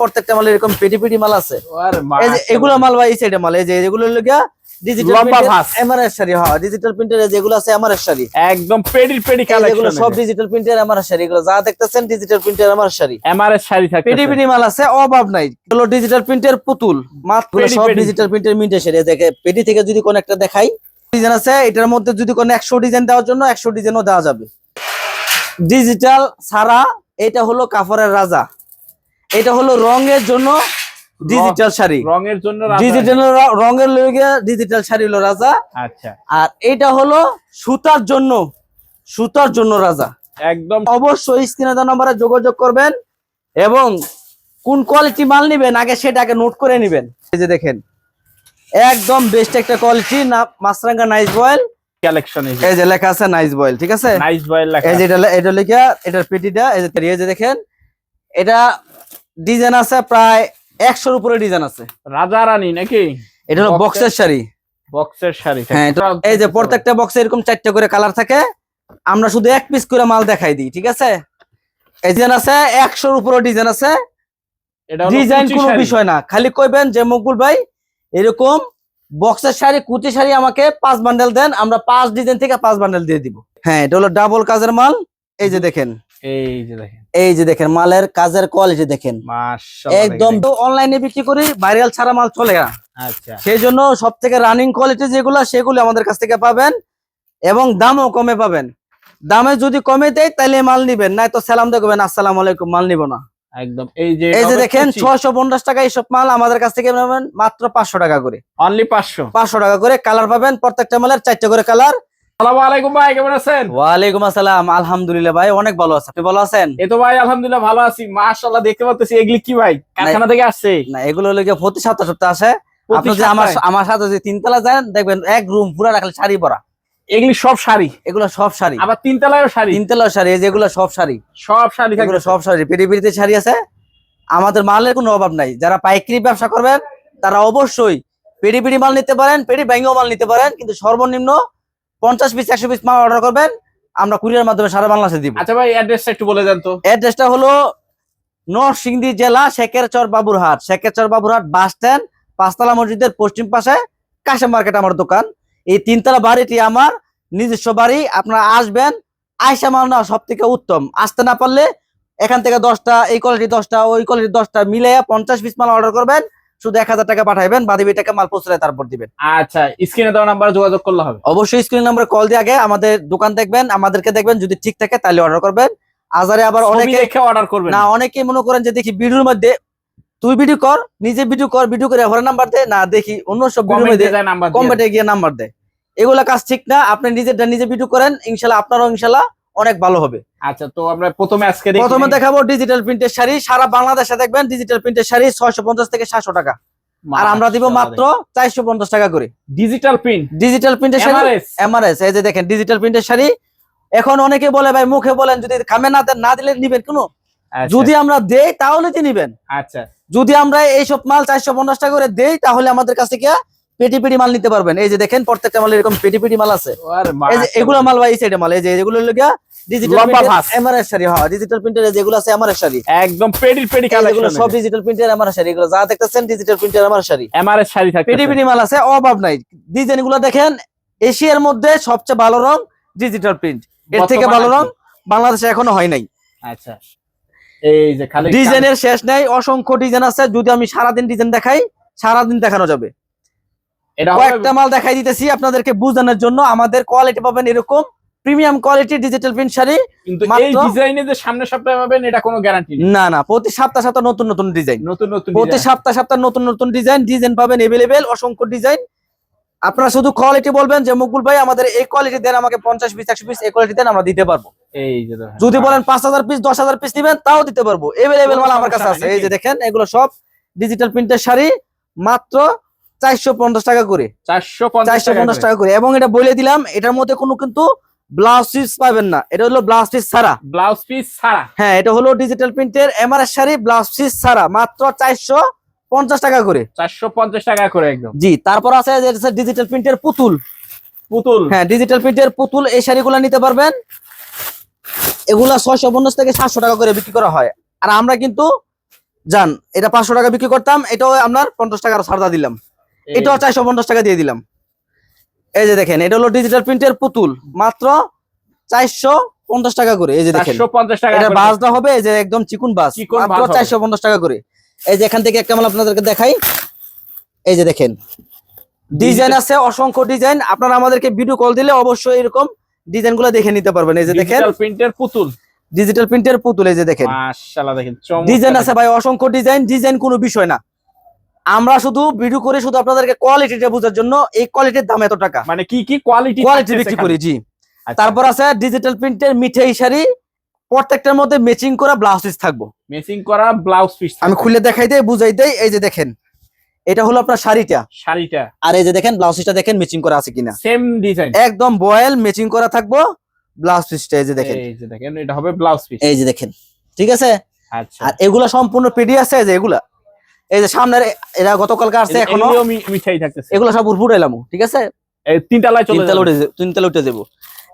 প্রত্যেকটা মাল এরকম পেটি পেটি মাল আছে। যে এগুলো মাল ভাই এই সাইডে মাল এই যে এগুলো লগিয়া ডিজিটাল লম্বা ভাঁজ। এমআরএস শাড়ি হ্যাঁ ডিজিটাল প্রিন্টের যেগুলো আছে এমআরএস শাড়ি। একদম পেডি পেডি সব ডিজিটাল প্রিন্টের এমআরএস শাড়ি এগুলো যা দেখতেছেন ডিজিটাল প্রিন্টের এমআরএস শাড়ি। এমআরএস শাড়ি থাকে পেটি পেটি মাল আছে অভাব নাই। হলো ডিজিটাল প্রিন্টের পুতুল মাত্র সব ডিজিটাল প্রিন্টের মিন্টের শাড়ি দেখে পেটি থেকে যদি কোন একটা দেখাই ডিজাইন আছে এটার মধ্যে যদি কোন একশো ডিজাইন দেওয়ার জন্য একশো ডিজাইনও দেওয়া যাবে। ডিজিটাল ছাড়া এটা হলো কাপড়ের রাজা। এটা হলো রঙের জন্য ডিজিটাল শাড়ি। রঙের জন্য। ডিজিটাল রঙের লগে ডিজিটাল শাড়ি হলো রাজা। আচ্ছা। আর এটা হলো সুতার জন্য সুতার জন্য রাজা। একদম। অবশ্যই স্ক্রিনে দেওয়া নম্বরে যোগাযোগ করবেন এবং কোন কোয়ালিটি মাল নিবেন আগে সেটাকে নোট করে নেবেন। এই যে দেখেন একদম বেস্ট একটা কোয়ালিটি না মাছরাঙ্গা নাইস বয়েল কালেকশন এই এই যে লেখা আছে নাইস বয়েল ঠিক আছে? নাইস বয়েল লেখা এই যে এটা এটা লেখা এটার পেটিটা এই যে এই যে দেখেন এটা ডিজাইন আছে প্রায় একশোর উপরে ডিজাইন আছে। রাজা রানী নাকি? এটা হলো বক্সের শাড়ি। বক্সের শাড়ি। হ্যাঁ এই যে প্রত্যেকটা বক্সে এরকম চারটা করে কালার থাকে। আমরা শুধু এক পিস করে মাল দেখাই দিই ঠিক আছে? এই ডিজাইন আছে একশোর উপরে ডিজাইন আছে। ডিজাইন কোনো বিষয় না। খালি কইবেন যে মকবুল ভাই এরকম বক্সের শাড়ি কুচি শাড়ি আমাকে পাঁচ বান্ডেল দেন আমরা পাঁচ ডিজাইন থেকে পাঁচ বান্ডেল দিয়ে দিব। হ্যাঁ এটা হলো ডাবল কাজের মাল। এই যে দেখেন। এই যে দেখেন। এই যে দেখেন মালের কাজের কোয়ালিটি দেখেন। একদম অনলাইনে বিক্রি করি ভাইরাল ছাড়া মাল চলে না। আচ্ছা। সেই জন্য সব থেকে রানিং কোয়ালিটি যেগুলো সেগুলো আমাদের কাছ থেকে পাবেন এবং দামও কমে পাবেন। দামে যদি কমে দেয় তাহলে মাল নিবেন। নাই তো সালাম দেখবেন আসসালাম আলাইকুম মাল নিব না। একদম। এই যে এই যে দেখেন ছয়শো পঞ্চাশ টাকা এইসব মাল আমাদের কাছ থেকে পাবেন মাত্র পাঁচশো টাকা করে। অনলি 500 পাঁচশো টাকা করে কালার পাবেন প্রত্যেকটা মালের চারটে করে কালার। আলহামদুলিল্লাহ ভাই অনেক ভালো আছে। আপনি ভালো আছেন? তো ভাই আলহামদুলিল্লাহ ভালো আছি। মাশাআল্লাহ দেখতে পাচ্ছি এগুলি কি ভাই? কারখানা থেকে আসছে। না এগুলো লেগে প্রতি সপ্তাহ সপ্তাহ আসে। আপনি যে আমার আমার সাথে যদি তিনতলা যান দেখবেন এক রুম পুরা রাখলে শাড়ি পরা। এগুলি সব শাড়ি? এগুলো সব শাড়ি। আবার শাড়ি? শাড়ি যেগুলো সব শাড়ি। সব শাড়ি এগুলো সব শাড়ি শাড়ি আছে। আমাদের মালের কোনো অভাব নাই। যারা পাইকারি ব্যবসা করবেন তারা অবশ্যই পেটি পেটি মাল নিতে পারেন পেটি ব্যাঙ্গও মাল নিতে পারেন কিন্তু সর্বনিম্ন পঞ্চাশ পিস একশো পিস মাল অর্ডার করবেন আমরা কুরিয়ার মাধ্যমে সারা বাংলাদেশে দিব। আচ্ছা ভাই অ্যাড্রেসটা একটু বলে দেন তো। অ্যাড্রেসটা হলো নরসিংদী জেলা শেখেরচর বাবুরহাট। শেখেরচর বাবুরহাট বাস স্ট্যান্ড পাঁচতলা মসজিদের পশ্চিম পাশে কাশেম মার্কেট আমার দোকান। এই তিনতলা বাড়িটি আমার নিজস্ব বাড়ি আপনারা আসবেন আয়সা মাল না সব থেকে উত্তম। আসতে না পারলে এখান থেকে দশটা এই কোয়ালিটি দশটা ওই কোয়ালিটি দশটা মিলে পঞ্চাশ পিস মাল অর্ডার করবেন। শুধু এক হাজার টাকা পাঠাইবেন বাদিবি টাকা মাল পৌঁছলে তারপর দিবেন। আচ্ছা স্ক্রিনে দেওয়া নাম্বার যোগাযোগ করলে হবে। অবশ্যই স্ক্রিন নাম্বারে কল দিয়ে আগে আমাদের দোকান দেখবেন আমাদেরকে দেখবেন যদি ঠিক থাকে তাহলে অর্ডার করবেন। আজারে আবার অনেকে অর্ডার করবেন। না অনেকে মনে করেন যে দেখি ভিডিওর মধ্যে তুই ভিডিও কর নিজে ভিডিও কর ভিডিও করে ঘরে নাম্বার দে। না দেখি অন্য সব কমেন্টে গিয়ে নাম্বার দেয়। এগুলা কাজ ঠিক না আপনি নিজেরটা নিজে ভিডিও করেন ইনশাল্লাহ আপনারও ইনশাল্লাহ অনেক ভালো হবে। আচ্ছা তো আমরা প্রথমে আজকে প্রথমে দেখাবো ডিজিটাল প্রিন্টের শাড়ি। সারা বাংলাদেশে দেখবেন ডিজিটাল প্রিন্টের শাড়ি ছয়শো পঞ্চাশ থেকে সাতশো টাকা। আর আমরা দিব মাত্র চারশো পঞ্চাশ টাকা করে। ডিজিটাল প্রিন্ট ডিজিটাল প্রিন্টের শাড়ি? এমআরএস এই যে দেখেন ডিজিটাল প্রিন্টের শাড়ি। এখন অনেকে বলে ভাই মুখে বলেন যদি খামে না দেন না দিলে নিবেন কোনো? যদি আমরা দেই তাহলে কি নিবেন? আচ্ছা। যদি আমরা এইসব মাল চারশো পঞ্চাশ টাকা করে দেই তাহলে আমাদের কাছে কি পেটি পেটি মাল নিতে পারবেন। এই যে দেখেন প্রত্যেকটা মাল এরকম পেটি পেটি মাল আছে। এই যে এগুলো মাল ভাই এই সাইডে মাল। এই যে এগুলো লগিয়া ডিজিটাল। এমআরএস শাড়ি হ্যাঁ ডিজিটাল প্রিন্টের যেগুলো আছে এমআরএস শাড়ি। একদম সব ডিজিটাল প্রিন্টের এমআরএস শাড়ি এগুলো যা দেখতেছেন ডিজিটাল প্রিন্টের এমআরএস শাড়ি। এমআরএস শাড়ি থাকে পেটি পেটি মাল আছে অভাব নাই। ডিজাইনগুলো দেখেন এশিয়ার মধ্যে সবচেয়ে ভালো রং ডিজিটাল প্রিন্ট এর থেকে ভালো রং বাংলাদেশে এখনও হয় নাই। আচ্ছা। এই যে খালি ডিজাইনের শেষ নাই অসংখ্য ডিজাইন আছে। যদি আমি সারাদিন ডিজাইন দেখাই সারাদিন দেখানো যাবে। কয়েকটা মাল দেখাই দিতেছি আপনাদেরকে বোঝানোর জন্য। আমাদের কোয়ালিটি পাবেন এরকম premium quality digital print sari. কিন্তু এই ডিজাইনে যে সামনে সপ্তাহে পাবেন এটা কোনো গ্যারান্টি নেই। না না প্রতি সপ্তাহ সপ্তাহ নতুন নতুন ডিজাইন নতুন নতুন প্রতি। সপ্তাহ সপ্তাহ নতুন নতুন ডিজাইন ডিজাইন পাবেন এভেলেবেল অসংখ্য ডিজাইন আপনারা শুধু কোয়ালিটি বলবেন যে মুকুল ভাই আমাদের এই কোয়ালিটি দেন আমাকে পঞ্চাশ পিস একশো পিস এই কোয়ালিটি দেন আমরা দিতে পারব। এই যে। যদি বলেন পাঁচ হাজার পিস দশ হাজার পিস দিবেন তাও দিতে পারব। এভেলেবেল মাল আমার কাছে আছে। এই যে দেখেন এগুলো সব ডিজিটাল প্রিন্টের শাড়ি। মাত্র চারশো পঞ্চাশ টাকা করে। 450 চারশো পঞ্চাশ টাকা টাকা করে। এবং এটা বলে দিলাম এটার মধ্যে কোনো কিন্তু ব্লাউজ পিস পাবেন না। এটা হলো ব্লাউজ পিস ছাড়া। ব্লাউজ পিস ছাড়া। হ্যাঁ এটা হলো ডিজিটাল প্রিন্টের এমআরএস শাড়ি ব্লাউজ পিস ছাড়া। মাত্র চারশো পঞ্চাশ টাকা করে। 450 টাকা করে একদম। জি তারপর আছে ডিজিটাল প্রিন্টের পুতুল। পুতুল। হ্যাঁ ডিজিটাল প্রিন্টের পুতুল এই শাড়িগুলো নিতে পারবেন। এগুলা ছয়শো পঞ্চাশ থেকে সাতশো টাকা করে বিক্রি করা হয়। আর আমরা কিন্তু যান এটা পাঁচশো টাকা বিক্রি করতাম এটাও আপনার পঞ্চাশ টাকার ছাড়া দিলাম। এটাও চারশো পঞ্চাশ টাকা দিয়ে দিলাম। এই যে দেখেন এটা হলো ডিজিটাল প্রিন্টের পুতুল মাত্র চারশো পঞ্চাশ টাকা করে। এই যে দেখেন এটা বাসটা হবে এই যে একদম চিকুন বাস মাত্র চারশো পঞ্চাশ টাকা করে। এই যে এখান থেকে একটা মাল আপনাদেরকে দেখাই। এই যে দেখেন ডিজাইন আছে অসংখ্য ডিজাইন। আপনারা আমাদেরকে ভিডিও কল দিলে অবশ্যই এরকম ডিজাইনগুলো দেখে নিতে পারবেন। এই যে দেখেন প্রিন্টের পুতুল। ডিজিটাল প্রিন্টের পুতুল এই যে দেখেন। মাশাআল্লাহ দেখেন ডিজাইন আছে ভাই অসংখ্য ডিজাইন। ডিজাইন কোনো বিষয় না। আমরা শুধু ভিডিও করে শুধু আপনাদেরকে কোয়ালিটিটা বোঝার জন্য এই কোয়ালিটির দাম এত টাকা। মানে কি কি কোয়ালিটি কোয়ালিটি বিক্রি করি জি। তারপর আছে ডিজিটাল প্রিন্টের মিঠাই শাড়ি প্রত্যেকটার মধ্যে ম্যাচিং করা ব্লাউজ পিস থাকব। মেসিং করা ব্লাউজ পিস আমি খুলে দেখাই দেই বুঝাই দেই এই যে দেখেন এটা হলো আপনার শাড়িটা। শাড়িটা। আর এই যে দেখেন ব্লাউজ পিসটা দেখেন ম্যাচিং করা আছে কিনা। সেম ডিজাইন একদম বয়েল ম্যাচিং করা থাকব ব্লাউজ পিসটা এই যে দেখেন। এই যে দেখেন এটা হবে ব্লাউজ পিস এই যে দেখেন ঠিক আছে? আচ্ছা। আর এগুলা সম্পূর্ণ পেডি আছে এই যে এগুলা। এই যে সামনের এরা গতকালকে আসছে এখনও। মিঠাই থাকতেছে। এগুলো সব উড়পুর এলাম ঠিক আছে? এই তিন তলায় চলে যাবে। উঠে তিনতলা উঠে যাব।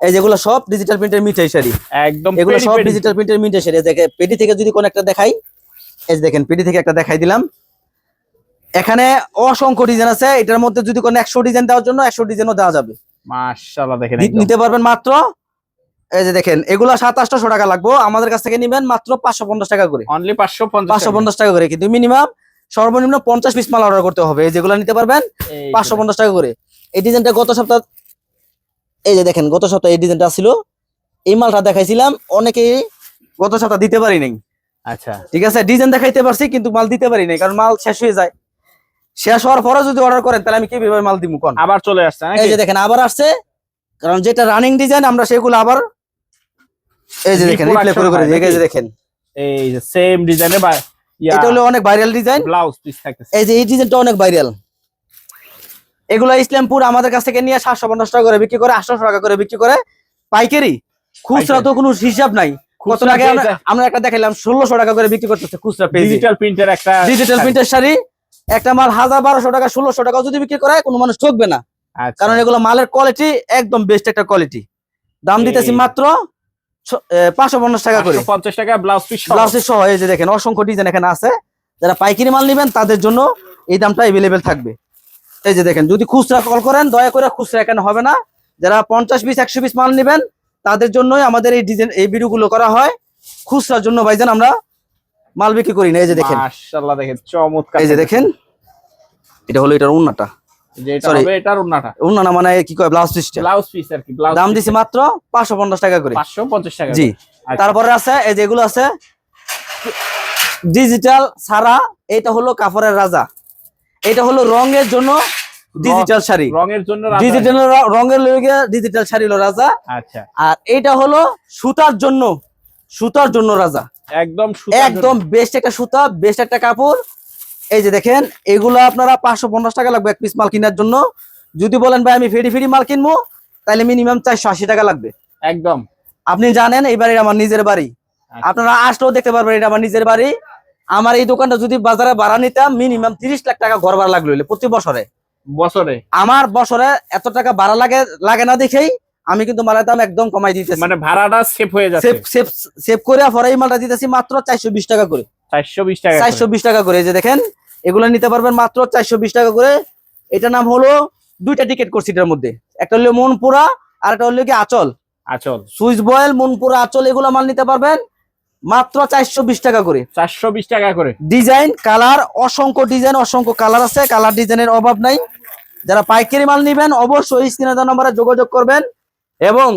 এই যেগুলো সব ডিজিটাল প্রিন্টের মিঠাই শাড়ি। একদম এগুলো সব ডিজিটাল প্রিন্টের মিঠাই শাড়ি। দেখে পেটি থেকে যদি কোন একটা দেখাই এই দেখেন পেটি থেকে একটা দেখাই দিলাম। এখানে অসংখ্য ডিজাইন আছে। এটার মধ্যে যদি কোন একশো ডিজাইন দেওয়ার জন্য একশো ডিজাইনও দেওয়া যাবে। মাশাআল্লাহ দেখেন। নিতে পারবেন মাত্র এই যে দেখেন এগুলো সাত আটশো টাকা লাগবে। আমাদের কাছ থেকে নিবেন মাত্র পাঁচশো পঞ্চাশ টাকা করে। অনলি 550 পাঁচশো পঞ্চাশ টাকা করে কিন্তু মিনিমাম সর্বনিম্ন পঞ্চাশ পিস মাল অর্ডার করতে হবে। এই যেগুলো নিতে পারবেন পাঁচশো পঞ্চাশ টাকা করে। এই ডিজাইনটা গত সপ্তাহ এই যে দেখেন গত সপ্তাহে এই ডিজাইনটা ছিল। এই মালটা দেখাইছিলাম অনেকেই গত সপ্তাহ দিতে পারি নাই। আচ্ছা। ঠিক আছে ডিজাইন দেখাইতে পারছি কিন্তু মাল দিতে পারি নাই কারণ মাল শেষ হয়ে যায়। শেষ হওয়ার পরে যদি অর্ডার করেন তাহলে আমি কীভাবে মাল দিব কোন? আবার চলে আসছে নাকি? এই যে দেখেন আবার আসছে। কারণ যেটা রানিং ডিজাইন আমরা সেগুলো আবার এই যে দেখেন রিপ্লে করে করে এই যে দেখেন। এই যে সেম ডিজাইনে এটা হলো অনেক ভাইরাল ডিজাইন ব্লাউজ পিস থাকতেছে। এই যে এই ডিজাইনটা অনেক ভাইরাল এগুলো ইসলামপুর আমাদের কাছ থেকে নিয়ে সাতশো পঞ্চাশ টাকা করে বিক্রি করে আটশো টাকা করে বিক্রি করে। পাইকারি। খুচরা তো কোনো হিসাব নাই। কত আগে আমরা- একটা দেখাইলাম ষোলোশো টাকা করে বিক্রি করতেছে খুচরা ডিজিটাল প্রিন্টের একটা ডিজিটাল প্রিন্টের শাড়ি। একটা মাল হাজার বারোশো টাকা ষোলোশো টাকা যদি বিক্রি করে কোনো মানুষ ঠকবে না। আচ্ছা। কারণ এগুলো মালের কোয়ালিটি একদম বেস্ট একটা কোয়ালিটি দাম দিতেছি মাত্র পাঁচশো পঞ্চাশ টাকা করে। 550 টাকা ব্লাউজ পিস ব্লাউজের সহ এই যে দেখেন অসংখ্য ডিজাইন এখানে আছে। যারা পাইকারি মাল নেবেন তাদের জন্য এই দামটা থাকবে। এই যে দেখেন যদি খুচরা কল করেন দয়া করে খুচরা এখানে হবে না। যারা পঞ্চাশ পিস একশো পিস মাল নেবেন তাদের জন্যই আমাদের এই ডিজাইন এই ভিডিওগুলো করা হয়। খুচরার জন্য ভাইজান আমরা মাল বিক্রি করি না। এই যে দেখেন। দেখেন চমৎকার। এই যে দেখেন এটা হলো এটার উন্নাটা মানে কি কয় ব্লাউজ পিসটা ব্লাউজ পিস আর কি দাম দিছি মাত্র পাঁচশো পঞ্চাশ টাকা করে। 550 টাকা জি। আচ্ছা। তারপরে আছে এই যেগুলো আছে ডিজিটাল ছাড়া এটা হলো কাপড়ের রাজা। এটা হলো রঙের জন্য ডিজিটাল শাড়ি। রঙের জন্য ডিজিটাল রঙের লগে ডিজিটাল শাড়ি হলো রাজা। আচ্ছা। আর এটা হলো সুতার জন্য সুতার জন্য রাজা। একদম একদম বেস্ট একটা সুতা বেস্ট একটা কাপড়। এই যে দেখেন এগুলো আপনারা পাঁচশো পঞ্চাশ টাকা লাগবে এক পিস মাল কেনার জন্য। যদি বলেন ভাই আমি ফেরি ফেরি মাল কিনবো তাহলে মিনিমাম চারশো আশি টাকা লাগবে। একদম। আপনি জানেন এই বাড়ির আমার নিজের বাড়ি। আচ্ছা। আপনারা আসলেও দেখতে পারবেন এটা আমার নিজের বাড়ি। আমার এই দোকানটা যদি বাজারে ভাড়া নিতাম মিনিমাম তিরিশ লাখ টাকা ঘর ভাড়া লাগল প্রতি বছরে। বছরে? আমার বছরে এত টাকা ভাড়া লাগে লাগে না দেখেই আমি কিন্তু মালের দাম একদম কমাই দিতেছি। মানে ভাড়াটা সেভ হয়ে যাচ্ছে। সেভ সেভ করে পরে এই মালটা দিতেছি মাত্র চারশো বিশ টাকা করে। 420 টাকা চারশো বিশ টাকা করে এই যে দেখেন এগুলো নিতে পারবেন মাত্র চারশো বিশ টাকা করে। এটা নাম হলো দুইটা টিকিট করছি এটার মধ্যে। একটা হলো মনপুরা আর একটা হলো কি আচল। আচল। সুইচ বয়েল মনপুরা আচল এগুলো মাল নিতে পারবেন মাত্র চারশো বিশ টাকা করে। 420 টাকা করে। ডিজাইন কালার অসংখ্য ডিজাইন অসংখ্য কালার আছে। কালার ডিজাইনের অভাব নাই। যারা পাইকারি মাল নিবেন অবশ্যই স্ক্রিনে নম্বরে যোগাযোগ করবেন এবং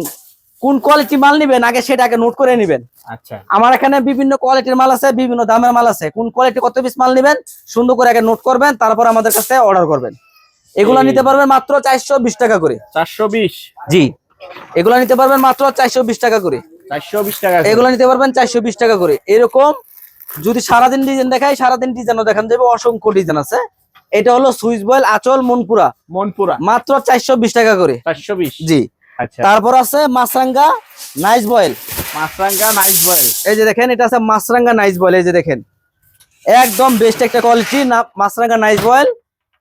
কোন কোয়ালিটি মাল নিবেন আগে সেটা আগে নোট করে নিবেন। আচ্ছা। আমার এখানে বিভিন্ন কোয়ালিটির মাল আছে বিভিন্ন দামের মাল আছে। কোন কোয়ালিটি কত পিস মাল নিবেন সুন্দর করে আগে নোট করবেন তারপর আমাদের কাছে অর্ডার করবেন। এগুলা নিতে পারবেন মাত্র চারশো বিশ টাকা করে। 420 জি। এগুলা নিতে পারবেন মাত্র চারশো বিশ টাকা করে। 420 টাকা। এগুলো নিতে পারবেন চারশো বিশ টাকা করে। এরকম যদি সারাদিন ডিজাইন দেখাই সারাদিন ডিজাইনও দেখান যাবে অসংখ্য ডিজাইন আছে। এটা হলো সুইচ বয়েল আচল মনপুরা। মনপুরা। মাত্র চারশো বিশ টাকা করে। 420 জি। তারপর আছে Machranga nice voile. Machranga nice voile. এই যে দেখেন এটা আছে মাছরাঙ্গা নাইস বয়েল এই যে দেখেন। একদম বেস্ট একটা কোয়ালিটি না মাছরাঙ্গা নাইস বয়েল।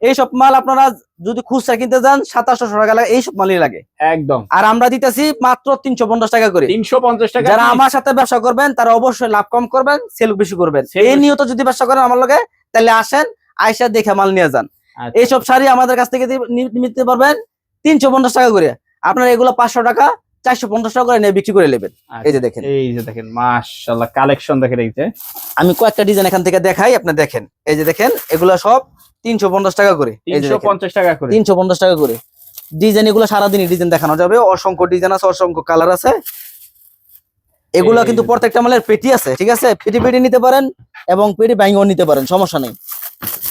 এই সব মাল আপনারা যদি খুচরা কিনতে যান সাতাশশো টাকা লাগে এইসব মালই লাগে। একদম। আর আমরা দিতেছি মাত্র তিনশো পঞ্চাশ টাকা করে। তিনশো পঞ্চাশ টাকা যারা আমার সাথে ব্যবসা করবেন তারা অবশ্যই লাভ কম করবেন সেল বেশি করবেন। এই নিয়ত যদি ব্যবসা করেন আমার লগে তাহলে আসেন আইসা দেখে মাল নিয়ে যান। আচ্ছা। এইসব শাড়ি আমাদের কাছ থেকে নিতে পারবেন তিনশো পঞ্চাশ টাকা করে। আপনারা এগুলো পাঁচশো টাকা চারশো পঞ্চাশ টাকা করে নিয়ে বিক্রি করে নেবেন। এই যে দেখেন। এই যে দেখেন মাশাআল্লাহ কালেকশন দেখেন এই যে। আমি কয়েকটা ডিজাইন এখান থেকে দেখাই আপনি দেখেন। এই যে দেখেন এগুলো সব তিনশো পঞ্চাশ টাকা করে। পঞ্চাশ টাকা করে। তিনশো পঞ্চাশ টাকা করে। ডিজাইন এগুলো সারাদিনই ডিজাইন দেখানো যাবে। অসংখ্য ডিজাইন আছে অসংখ্য কালার আছে। এগুলো কিন্তু প্রত্যেকটা মালের পেটি আছে ঠিক আছে পেটি পেটি নিতে পারেন এবং পেটি ব্যাঙ্গও নিতে পারেন সমস্যা নেই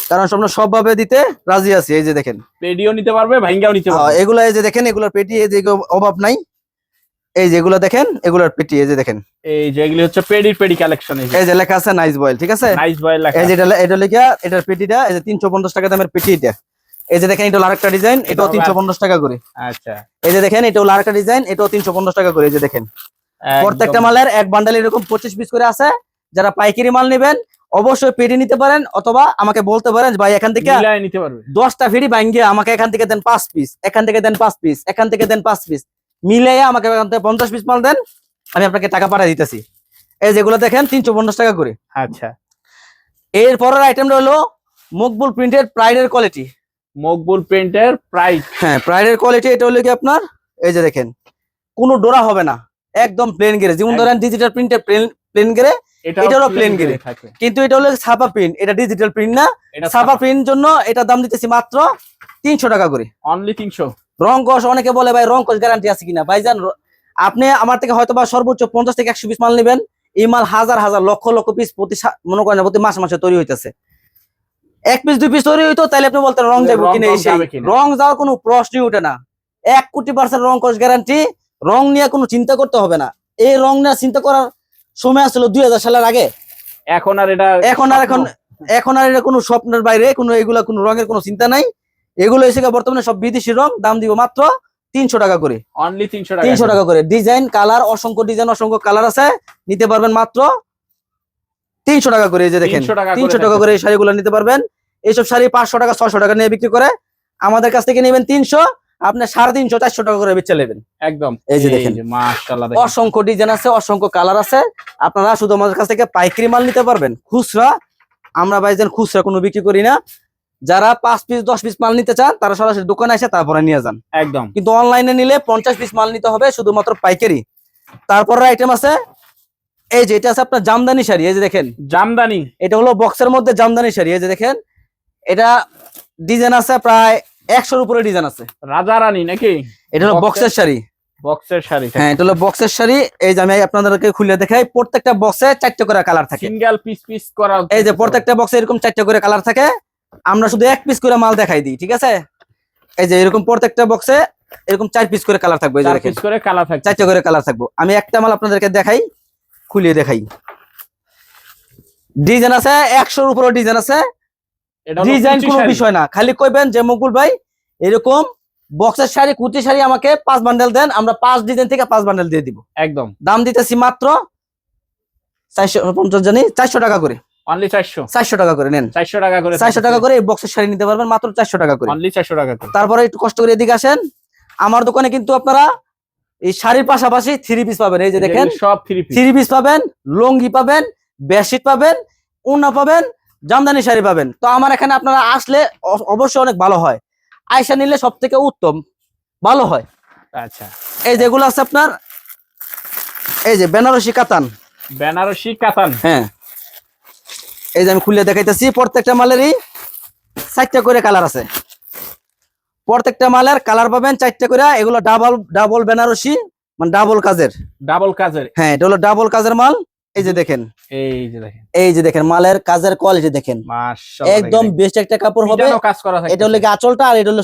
কারণ আমরা সবভাবে দিতে রাজি আছি এই যে দেখেন পেডিও নিতে পারবে ভাঙ্গাও নিতে হ্যাঁ, পারবে এগুলো এই যে দেখেন এগুলোর পেটি এই যে অভাব নাই এই যে এগুলো দেখেন এগুলোর পেটি এই যে দেখেন এই যে এগুলি হচ্ছে পেডির পেডি কালেকশন এই যে লেখা আছে নাইস বয়েল ঠিক আছে নাইস বয় লেখা এই যে এটা এটা লেখা এটার পেটিটা এই যে তিনশো পঞ্চাশ টাকা দামের পেটি এটা এই যে দেখেন এটা আরেকটা ডিজাইন এটাও এটাও তিনশো পঞ্চাশ টাকা করে আচ্ছা এই যে দেখেন এটা হলো আরেকটা ডিজাইন এটাও তিনশো পঞ্চাশ টাকা করে এই যে দেখেন প্রত্যেকটা মালের এক বান্ডাল এরকম পঁচিশ পিস করে আছে। যারা পাইকারি মাল নেবেন অবশ্যই পেটি নিতে পারেন অথবা আমাকে বলতে পারেন ভাই এখান থেকে নিতে পারবে। দশটা ফেরি ভাঙ্গিয়ে আমাকে এখান থেকে দেন পাঁচ পিস এখান থেকে দেন পাঁচ পিস এখান থেকে দেন পাঁচ পিস মিলিয়ে আমাকে এখান থেকে পঞ্চাশ পিস মাল দেন আমি আপনাকে টাকা পাঠিয়ে দিতেছি। এই যেগুলো দেখেন তিনশো পঞ্চাশ টাকা করে। আচ্ছা। এর পরের আইটেমটা হলো মকবুল প্রিন্টের প্রাইডের কোয়ালিটি মকবুল প্রিন্টের প্রাইড হ্যাঁ প্রাইডের কোয়ালিটি এটা হলো কি আপনার? এই যে দেখেন কোনো ডোরা হবে না। একদম প্লেন গেরে যেমন ধরেন ডিজিটাল প্রিন্টের প্লেন প্লেন গেরে এটা হলো gray। থাকে। কিন্তু এটা হলো ছাপা প্রিন্ট এটা ডিজিটাল প্রিন্ট না। ছাপা প্রিন্ট জন্য এটা দাম দিতেছি মাত্র তিনশো টাকা করে। অনলি তিনশো। রং অনেকে বলে ভাই রং কস গ্যারান্টি আছে কিনা? ভাইজান র- আপনি আমার থেকে হয়তো বা সর্বোচ্চ পঞ্চাশ থেকে একশো পিস মাল নেবেন। এই মাল হাজার হাজার লক্ষ লক্ষ পিস প্রতি মনে করেন প্রতি মাসে মাসে তৈরি হইতেছে। এক পিস দুই পিস তৈরি হইতো তাহলে আপনি বলতেন রং যাব কিনা। রং যাওয়ার কোনো প্রশ্নই উঠে না। এক কোটি পার্সেন্ট রং কস গ্যারান্টি রং নিয়ে কোনো চিন্তা করতে হবে না। এই রং নিয়ে চিন্তা করার সময় আসছিল দুই হাজার সালের আগে। এখন আর এটা এখন আর এখন এখন আর এটা কোনো স্বপ্নের বাইরে কোনো এগুলা কোনো রঙের কোনো চিন্তা নাই। এগুলো এসে বর্তমানে সব বিদেশি রং দাম দিব মাত্র তিনশো টাকা করে। অনলি তিনশো টাকা। তিনশো টাকা করে। ডিজাইন কালার অসংখ্য ডিজাইন অসংখ্য কালার আছে। নিতে পারবেন মাত্র তিনশো টাকা করে এই যে দেখেন। 300 টাকা করে তিনশো টাকা করে এই শাড়িগুলো নিতে পারবেন। এইসব শাড়ি পাঁচশো টাকা ছশো টাকা নিয়ে বিক্রি করে। আমাদের কাছ থেকে নেবেন তিনশো। আপনি সাড়ে তিনশো চারশো টাকা করে বেচে নেবেন। একদম। এই যে দেখেন। অসংখ্য ডিজাইন আছে অসংখ্য কালার আছে। আপনারা শুধু আমাদের কাছ থেকে পাইকারি মাল নিতে পারবেন। খুচরা আমরা ভাইজান খুচরা কোনো বিক্রি করি না। যারা পাঁচ পিস দশ পিস মাল নিতে চান তারা সরাসরি দোকানে এসে তারপরে নিয়ে যান। একদম। কিন্তু অনলাইনে নিলে পঞ্চাশ পিস মাল নিতে হবে শুধুমাত্র পাইকারি। তারপরে আইটেম আছে এই যে এটা আছে আপনার জামদানি শাড়ি এই যে দেখেন। জামদানি। এটা হলো বক্সের মধ্যে জামদানি শাড়ি এই যে দেখেন। এটা ডিজাইন আছে প্রায় একশোর উপরে ডিজাইন আছে। রাজা রানী নাকি? এটা হলো বক্সের শাড়ি। বক্সের শাড়ি হ্যাঁ এটা হলো বক্সের শাড়ি। এই যে আমি আপনাদেরকে খুলে দেখাই প্রত্যেকটা বক্সে চারটে করে কালার থাকে। সিঙ্গেল পিস পিস করা এই যে প্রত্যেকটা বক্সে এরকম চারটে করে কালার থাকে। আমরা শুধু এক পিস করে মাল দেখাই দিই ঠিক আছে? এই যে এরকম প্রত্যেকটা বক্সে এরকম চার পিস করে কালার থাকবে এই যে চার পিস করে কালা থাকে চারটে করে কালার থাকব। আমি একটা মাল আপনাদেরকে দেখাই খুলিয়ে দেখাই। ডিজাইন আছে একশোর উপরে ডিজাইন আছে। ডিজাইন কোনো বিষয় না। খালি কইবেন যে মুকুল ভাই এরকম বক্সের শাড়ি কুচি শাড়ি আমাকে পাঁচ বান্ডেল দেন আমরা পাঁচ ডিজাইন থেকে পাঁচ বান্ডেল দিয়ে দিব। একদম। দাম দিতেছি মাত্র চারশো পঞ্চাশ জানি চারশো টাকা করে। অনলি চারশো। চারশো টাকা করে নেন। চারশো টাকা করে চারশো টাকা করে এই বক্সের শাড়ি নিতে পারবেন মাত্র চারশো টাকা করে। অনলি চারশো টাকা করে। তারপরে একটু কষ্ট করে এদিকে আসেন। আমার দোকানে কিন্তু আপনারা এই শাড়ির পাশাপাশি থ্রি পিস পাবেন। এই যে দেখেন সব থ্রি পিস থ্রি পিস পাবেন লুঙ্গি পাবেন বেডশিট পাবেন উন্না পাবেন জামদানি শাড়ি পাবেন। তো আমার এখানে আপনারা আসলে অবশ্যই অনেক ভালো হয়। আয়সা নিলে সব থেকে উত্তম ভালো হয়। আচ্ছা। এই যেগুলো আছে আপনার এই যে বেনারসি কাতান। বেনারসি কাতান। হ্যাঁ। এই যে আমি খুলে দেখাইতেছি প্রত্যেকটা মালেরই চারটা করে কালার আছে। প্রত্যেকটা মালের কালার পাবেন চারটা করে এগুলো ডাবল ডাবল বেনারসি মানে ডাবল কাজের। ডাবল কাজের। হ্যাঁ এটা হলো ডাবল কাজের মাল। এই যে দেখেন। এই যে দেখেন। এই যে দেখেন মালের কাজের কোয়ালিটি দেখেন। একদম বেস্ট একটা কাপড় হবে। কাজ করা থাকে এটা হলো আঁচলটা আর এটা হলো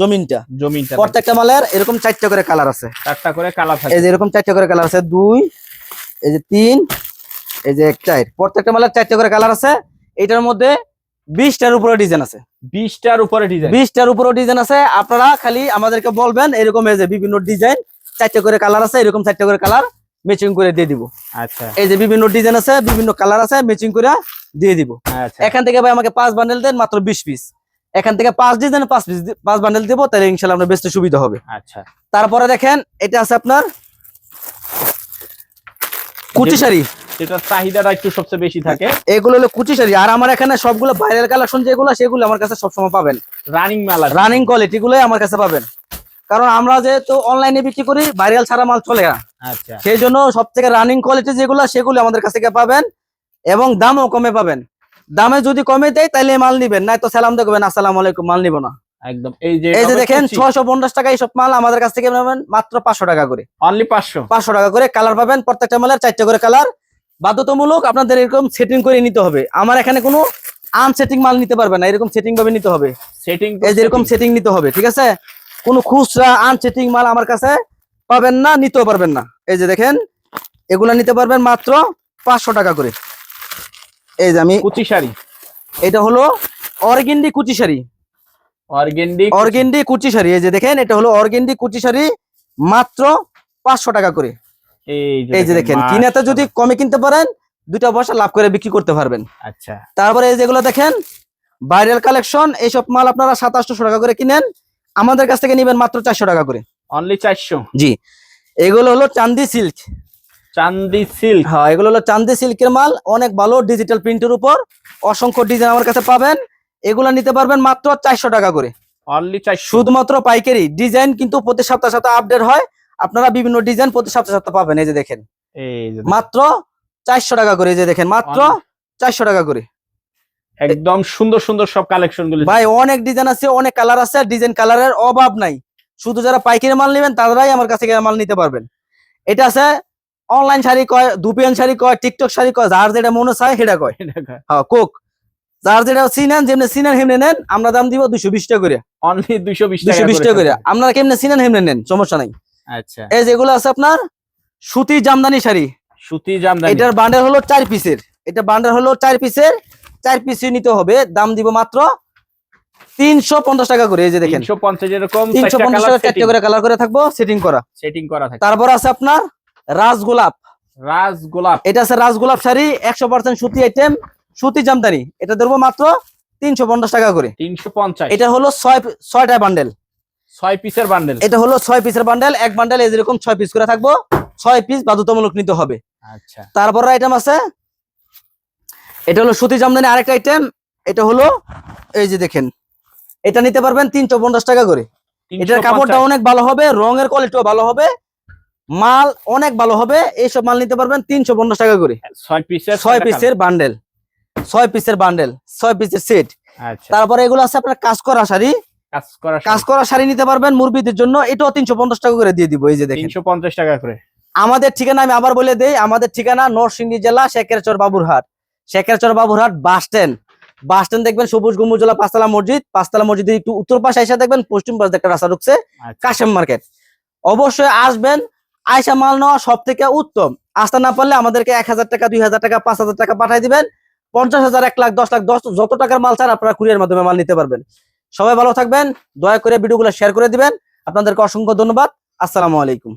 জমিনটা। জমিনটা প্রত্যেকটা মালের এরকম চারটা করে কালার আছে। চারটা করে কালা থাকে এই যে এরকম চারটা করে কালার আছে দুই এই যে তিন এই যে এক চার প্রত্যেকটা মালের চারটা করে কালার আছে। এটার মধ্যে বিশটার উপরে ডিজাইন আছে। বিশটার উপরে ডিজাইন বিশটার উপরে ডিজাইন আছে। আপনারা খালি আমাদেরকে বলবেন এরকম এই যে বিভিন্ন ডিজাইন চারটা করে কালার আছে এরকম চারটা করে কালার ম্যাচিং করে দিয়ে দিব। আচ্ছা। এই যে বিভিন্ন ডিজাইন আছে বিভিন্ন কালার আছে ম্যাচিং করে দিয়ে দিব। আচ্ছা। এখান থেকে ভাই আমাকে পাঁচ বান্ডেল দেন মাত্র বিশ পিস এখান থেকে পাঁচ ডিজাইন পাঁচ পিস পাঁচ বান্ডেল দিব তাহলে ইনশাল্লাহ আপনার বেচতে সুবিধা হবে। আচ্ছা। তারপরে দেখেন এটা আছে আপনার কুচি শাড়ি। যেটা চাহিদাটা একটু সবচেয়ে বেশি থাকে। এগুলো হলো কুচি শাড়ি। আর আমার এখানে সবগুলো ভাইরাল কালেকশন যেগুলো সেগুলো আমার কাছে সবসময় পাবেন। রানিং মেলা রানিং কোয়ালিটি গুলোই আমার কাছে পাবেন। কারণ আমরা যেহেতু অনলাইনে বিক্রি করি ভাইরাল ছাড়া মাল চলে না। আচ্ছা। সেই জন্য সব থেকে রানিং কোয়ালিটি যেগুলো সেগুলো আমাদের কাছ থেকে পাবেন এবং দামও কমে পাবেন। দামে যদি কমে দেয় তাহলে মাল নিবেন নাই তো সালাম দেখবেন আসসালামু আলাইকুম মাল নিব না। একদম। এই যে এই যে দেখেন ছয়শো পঞ্চাশ টাকা এইসব মাল আমাদের কাছ থেকে পাবেন মাত্র পাঁচশো টাকা করে। অনলি পাঁচশো? পাঁচশো টাকা করে কালার পাবেন প্রত্যেকটা মালের চারটে করে কালার। বাধ্যতামূলক আপনাদের এরকম সেটিং করে নিতে হবে। আমার এখানে কোনো আনসেটিং মাল নিতে পারবে না এরকম সেটিং ভাবে নিতে হবে। সেটিং এই যে এরকম সেটিং নিতে হবে ঠিক আছে? কোনো খুচরা আনসেটিং মাল আমার কাছে পাবেন না নিতেও পারবেন না। এই যে দেখেন এগুলা নিতে পারবেন মাত্র পাঁচশো টাকা করে। এই যে আমি কুচি শাড়ি। এটা হলো অর্গেন্ডি কুচি শাড়ি। অর্গেন্ডি অর্গেন্ডি কুচি শাড়ি। এই যে দেখেন এটা হলো অর্গেন্ডি কুচি শাড়ি মাত্র পাঁচশো টাকা করে। এই যে দেখেন কিনাতে যদি কমে কিনতে পারেন দুইটা পয়সা লাভ করে বিক্রি করতে পারবেন। আচ্ছা। তারপরে এই যেগুলো দেখেন ভাইরাল কালেকশন এইসব মাল আপনারা সাতাশশো টাকা করে কিনেন। আমাদের কাছ থেকে নেবেন মাত্র চারশো টাকা করে। অনলি চারশো। জি। এগুলো হলো চান্দি সিল্ক। চান্দি সিল্ক। হ্যাঁ এগুলো হলো চান্দি সিল্কের মাল। অনেক ভালো ডিজিটাল প্রিন্টের উপর। অসংখ্য ডিজাইন আমার কাছে পাবেন। এগুলো নিতে পারবেন মাত্র চারশো টাকা করে। অনলি চারশো। শুধুমাত্র পাইকারি। ডিজাইন কিন্তু প্রতি সপ্তাহ সপ্তাহ আপডেট হয়। আপনারা বিভিন্ন ডিজাইন প্রতি সপ্তাহ সপ্তাহ পাবেন। এই যে দেখেন। এই মাত্র চারশো টাকা করে। এই যে দেখেন মাত্র চারশো টাকা করে। একদম সুন্দর সুন্দর সব কালেকশনগুলো। ভাই অনেক ডিজাইন আছে অনেক কালার আছে। ডিজাইন কালারের অভাব নাই। শুধু যারা পাইকারি মাল নেবেন তারাই আমার কাছে গিয়ে মাল নিতে পারবেন। এটা আছে অনলাইন শাড়ি কয় দুপিয়ান শাড়ি কয় টিকটক শাড়ি কয় যার যেটা মনে চায় সেটা কয়। হ্যাঁ কোক। যার যেটা চিনেন যেমনি চিনেন হেমনে নেন আমরা দাম দিব দুশো বিশ টাকা করে। অনলি দুইশো বিশ দুশো বিশ টাকা করে। আপনারা কেমনে চিনেন হেমনে নেন সমস্যা নাই। আচ্ছা। এই যেগুলো আছে আপনার সুতি জামদানি শাড়ি। সুতি জামদানি। এটার বান্ডেল হলো চার পিসের এটা বান্ডেল হলো চার পিসের চার পিসই নিতে হবে দাম দিব মাত্র তিনশো পঞ্চাশ টাকা করে এই যে দেখেন। তিনশো পঞ্চাশ এরকম তিনশো পঞ্চাশ টাকা চারটে করে কালার করে থাকব সেটিং করা। সেটিং করা থাকে। তারপর আছে আপনার রাজগোলাপ এটা আছে রাজগোলাপ শাড়ি একশো পার্সেন্ট সুতি আইটেম সুতি জামদানি। এটা ধরবো মাত্র তিনশো পঞ্চাশ টাকা করে। তিনশো পঞ্চাশ। এটা হলো ছয় ছয়টা বান্ডেল ছয় পিসের বান্ডেল এটা হলো ছয় পিসের বান্ডেল এক বান্ডেল ছয় পিস করে থাকব ছয় পিস বাধ্যতামূলক নিতে হবে। আচ্ছা। তারপর আইটেম আছে এটা হলো সুতি জামদানি আরেকটা আইটেম এটা হলো এই যে দেখেন এটা নিতে পারবেন তিনশো পঞ্চাশ টাকা করে। এটার কাপড়টা অনেক ভালো হবে রঙের কোয়ালিটিও ভালো হবে মাল অনেক ভালো হবে এইসব মাল নিতে পারবেন তিনশো পঞ্চাশ টাকা করে। ছয় পিসের বান্ডেল ছয় পিসের বান্ডেল ছয় পিসের সেট আচ্ছা। তারপরে এগুলো আছে আপনার কাজ করা শাড়ি। কাজ করা শাড়ি। নিতে পারবেন মুরবিদের জন্য এটাও তিনশো পঞ্চাশ টাকা করে দিয়ে দিব এই যে দেখেন। তিনশো পঞ্চাশ টাকা করে। আমাদের ঠিকানা আমি আবার বলে দেই আমাদের ঠিকানা নরসিংদী জেলা Shekherchar Baburhat. Shekherchar Baburhat bus stand. Bus stand দেখবেন সবুজ গম্বুজলা পাঁচতলা মসজিদ। পাঁচতলা মসজিদের একটু উত্তর পাশে এসে দেখবেন পশ্চিম পাশে একটা রাস্তা ঢুকছে আচ্ছা। কাশেম মার্কেট। অবশ্যই আসবেন আয়সা মাল নেওয়া সব থেকে উত্তম। আসতে না পারলে আমাদেরকে এক হাজার টাকা দুই হাজার টাকা পাঁচ হাজার টাকা পাঠিয়ে দিবেন। পঞ্চাশ হাজার এক লাখ দশ লাখ দশ যত টাকার মাল চান আপনারা কুরিয়ার মাধ্যমে মাল নিতে পারবেন। সবাই ভালো থাকবেন দয়া করে ভিডিওগুলো শেয়ার করে দিবেন। আপনাদেরকে অসংখ্য ধন্যবাদ। আসসালামু আলাইকুম।